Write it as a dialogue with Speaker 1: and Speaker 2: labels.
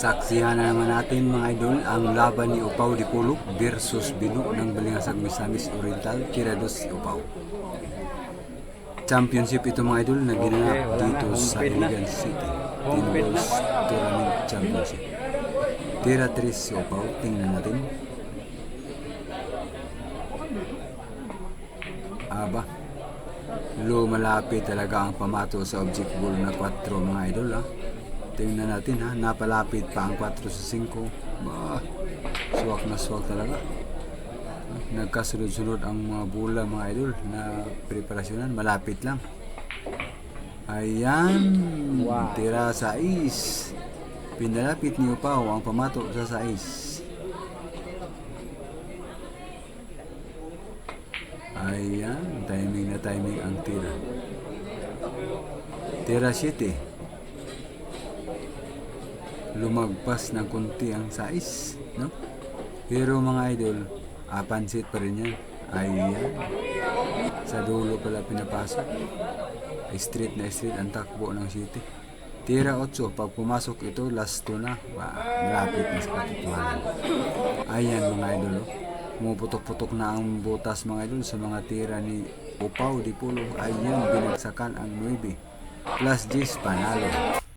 Speaker 1: Saksihan na naman natin mga idol ang laban ni Upaw di Pulok versus Bino ng Balingasag Misamis Oriental Kirados Upaw. Championship ito mga idol na ginanap
Speaker 2: Okay,
Speaker 1: dito
Speaker 2: na.
Speaker 1: sa. Iligan City. Tinulos Tournament Championship. Tira 3 si Upaw. Tingnan natin. Aba. Lumalapit talaga ang pamato sa object ball na 4 mga idol ha. Tingnan natin ha. Napalapit pa ang 4 sa 5. Bah, swak na swak talaga. Nagkasunod-sunod ang mga bola mga idol na preparasyonan. Malapit lang. Ayan.
Speaker 2: Wow.
Speaker 1: Tira sa is. Pinalapit ni Upaw ang pamato sa sais. Ayan, timing na timing ang tira. Tira 7. Lumagpas ng kunti ang sais, no? Pero mga idol, ah, pansit pa rin yan. Ayan. Sa dulo pala pinapasok. Straight na straight ang takbo ng city. Tira 8. Pag pumasok ito, last 2 na. Ba, malapit na sa katotohanan. Ayan mga idol. oh. Pumuputok-putok na ang butas mga idol sa mga tira ni Upaw di Pulo. Ayan, binagsakan ang 9. Plus 10, panalo.